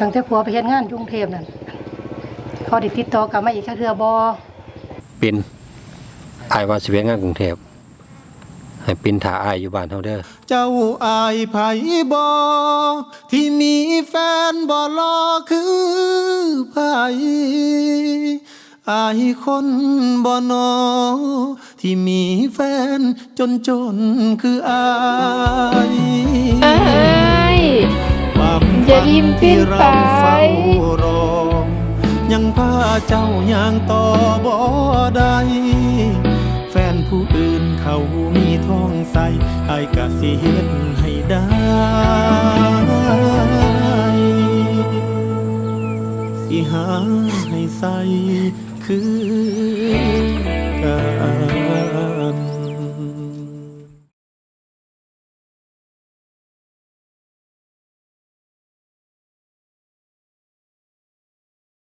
ตั้งแต่ผัวไปเฮ็ดงานอยู่กรุงเทพนั่นเขาได้ติดต่อกลับมาอีกแค่เทื่อบ่ปินอายว่าสิเวียงงานกรุงเทพให้ปินถ่าอายอยู่บ้านเฮาเด้อเจ้าอายไผบอที่มีแฟนบ่รอคือไผอายคนบ่นอที่มีแฟนจนจนคืออาย ยิ้มปิ้นไปฝัที่เราเฝ้ารอยังพาเจ้าย่างต่อบ่ได้แฟนผู้อื่นเขามีท้องใสไอ้กะสิเฮ็ดให้ได้สิหาให้ใสคือ